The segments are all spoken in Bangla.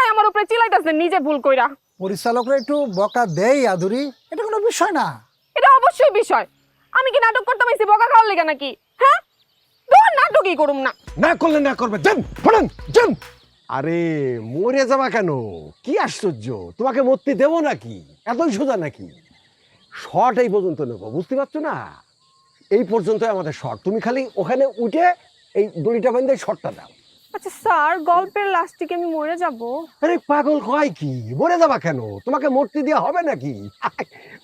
হুদাই আমার উপরে চিলাইতেছেন নিজে ভুল কইরা। পরিচালকরা একটু বকা দেয় আদুরি। এটা কোনো বিষয় না। এটা অবশ্যই বিষয়। আমি কি নাটক করতে পাইছি বকা খাওয়ার লেগে নাকি? হ্যাঁ? তোমার নাটকই করুম না। না করলে না করবে। যান ফোড়ান যান। আরে মরে যাবা কেন? কি আশ্চর্য। তোমাকে মরতে দেবো নাকি? এতই সোজা নাকি? শর্ট এই পর্যন্ত নেব বুঝতে পারছ না? এই পর্যন্তই আমাদের শর্ট তুমি খালি ওখানে উঠে এই দড়িটা বেঁধে শর্টটা দাও। আচ্ছা স্যার গল্পের লাস্টিকে আমি মরে যাব। আরে পাগল কয় কি? মরে যাবা কেন? তোমাকে মরতে দেওয়া হবে নাকি?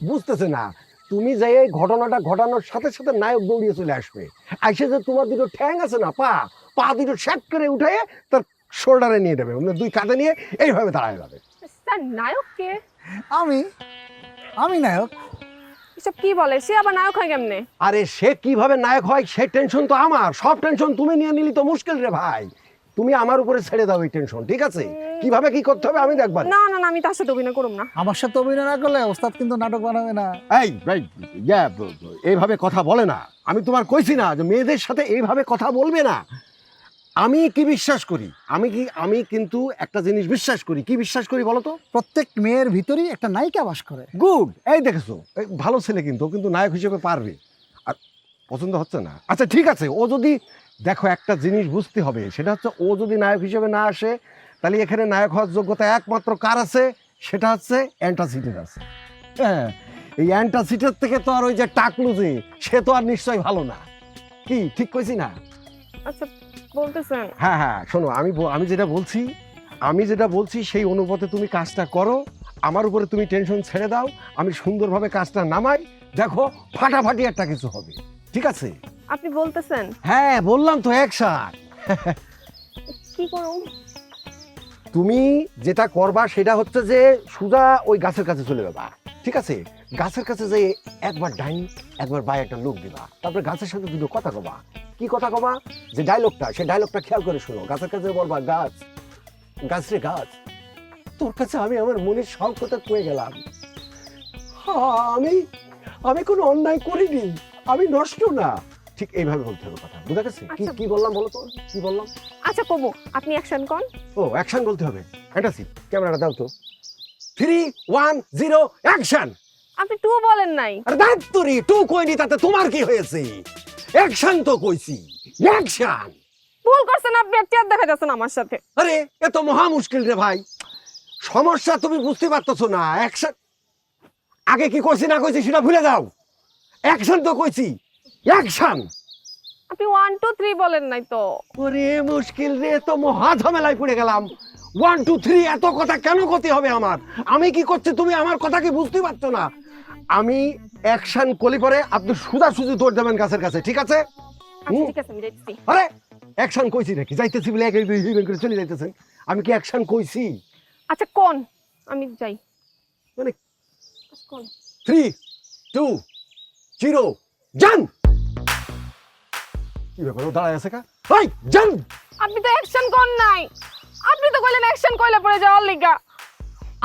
বুঝতেছে না। তুমি যে এই ঘটনাটা ঘটানোর সাথে সাথে নায়ক দৌড়িয়ে চলে আসবে। আইসে যে তোমার দুটো ঠ্যাং আছে না পা পা দুটো শ্যাট করে উঠে তার শোল্ডারে নিয়ে দেবে মানে দুই কাঁধে নিয়ে এইভাবে দাঁড়ায় যাবে। স্যার নায়ক কে? আমি? আমি নায়ক? এসব কি বলে? সে আবার নায়ক হয় কেমনে? আরে সে কীভাবে নায়ক হয় সে টেনশন তো আমার। সব টেনশন তুমি নিয়ে নিলি তো মুশকিল রে ভাই। তুমি আমার উপরে ছেড়ে দাও এই টেনশন ঠিক আছে? কীভাবে কি করতে হবে আমি দেখবার। না না না আমি তার সাথে অভিনয় করুম না। আমার সাথে অভিনয় না করলে ওস্তাদ কিন্তু নাটক বানাবে না। এই ভাই ইয়া, এইভাবে কথা বলে না। আমি তোমার কইছি না যে মেয়েদের সাথে এইভাবে কথা বলবে না। আমি কি বিশ্বাস করি? আমি কি আমি কিন্তু একটা জিনিস বিশ্বাস করি। কি বিশ্বাস করি বলো তো? প্রত্যেক মেয়ের ভিতরেই একটা নায়িকা বাস করে। গুড এই দেখেছ। ভালো ছেলে কিন্তু কিন্তু নায়ক হিসেবে পারবে। আর পছন্দ হচ্ছে না। আচ্ছা ঠিক আছে ও যদি দেখো একটা জিনিস বুঝতে হবে। সেটা হচ্ছে ও যদি নায়ক হিসেবে না আসে তাহলে এখানে নায়ক হওয়ার যোগ্যতা একমাত্র কার আছে? সেটা হচ্ছে অ্যান্টাসিডের আছে। হ্যাঁ এই অ্যান্টাসিডের থেকে তো আর ওই যে টাকলু যে সে তো আর নিশ্চয়ই ভালো না। কি ঠিক কইছি না? আচ্ছা বলতেছেন। হ্যাঁ হ্যাঁ শোনো আমি আমি যেটা বলছি আমি যেটা বলছি সেই অনুপাতে তুমি কাজটা করো। আমার উপরে তুমি টেনশন ছেড়ে দাও। আমি সুন্দরভাবে কাজটা নামাই। দেখো ফাটাফাটি একটা কিছু হবে। ঠিক আছে? আপনি বলতেছেন? হ্যাঁ বললাম তো একসাথ কি করুম তুমি যেটা করবা সেটা হচ্ছে যে সুজা ওই গাছের কাছে চলে যাবা ঠিক আছে? গাছের কাছে যে একবার ডাইন একবার বাই একটা লোক দিবা। তারপরে গাছের সাথে দুটো কথা কবা। কি কথা কবা? যে ডায়লগটা সেই ডায়লগটা খেয়াল করে শোনো। গাছের কাছে বলবা গাছ গাছ রে গাছ তোর কাছে আমি আমার মনের সব কথা কয়ে গেলাম। আমি আমি কোনো অন্যায় করিনি। আমি নষ্ট না। ঠিক এইভাবে বলতে হবে কথা বুঝা গেছে? কি আচ্ছা। কি বললাম বলো তো? কি বললাম? আচ্ছা কবু আপনি অ্যাকশন কন ও অ্যাকশন বলতে হবে। ফ্যান্টাসি ক্যামেরাটা দাও তো। থ্রি ওয়ান জিরো অ্যাকশন আপনি টু বলেন নাই। আরে দাঁত তোরি টু কইনি তাতে তোমার কি হয়েছে? অ্যাকশন তো কইছি। অ্যাকশন ভুল করছেন আপনি আর চেয়ার দেখা যাচ্ছেন আমার সাথে। আরে এ তো মহা মুশকিল রে ভাই। সমস্যা তুমি বুঝতে পারতেছো না। অ্যাকশন আগে কি কইছি না কইছি সেটা ভুলে যাও। অ্যাকশন তো কইছি। অ্যাকশন আপনি ওয়ান টু থ্রি বলেন নাই তো। ওরে মুশকিল রে তো মহা ঝামেলায় পড়ে গেলাম। ওয়ান টু থ্রি এত কথা কেন ক্ষতি হবে আমার? আমি কি করছি তুমি আমার কথা কি বুঝতে পারছ না? আমি অ্যাকশন কলি পরে আপনি সুজা সুজি দৌড় দেবেন গাছের কাছে ঠিক আছে? আচ্ছা ঠিক আছে আমি দেখছি আরে অ্যাকশন কইছি নাকি? যাইতেছি বলে এক করে চলে যাইতেছেন। আমি কি অ্যাকশন কইছি? আচ্ছা কোন? আমি যাই। মানে আচ্ছা, কোন? থ্রি টু জিরো জান কি ব্যাপার? ও দাঁড়ায় আছে কা? হাই জান! আপনি তো অ্যাকশন কোন নাই। আপনি তো কইলেন অ্যাকশন কইলে পড়ে যাওয়ার লিগা।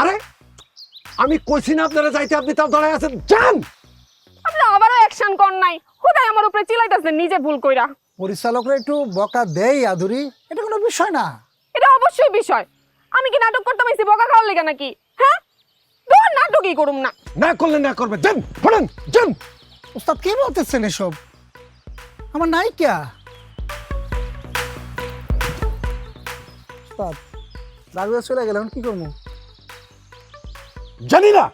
আরে আমি কইছি না আপনারা যাইতে আপনি তাও দাঁড়ায় আছেন। জান! আপনি আবারও অ্যাকশন কোন নাই। হুদাই আমার উপরে চিলাইতেছেন নিজে ভুল কইরা। পরিচালকরা একটু বকা দেয় আদুরি। এটা কোনো বিষয় না। এটা অবশ্যই বিষয়। আমি কি নাটক করতে পাইছি বকা খাওয়ার লেগে নাকি? হ্যাঁ? তোমার নাটকই করুম না। না করলে না করবে। যান ফোড়ান যান ওস্তাদ কি বলতেছেন এসব? আমার নায়িকা। রাগুয়া চলে গেলে এখন কি করব? জানি না।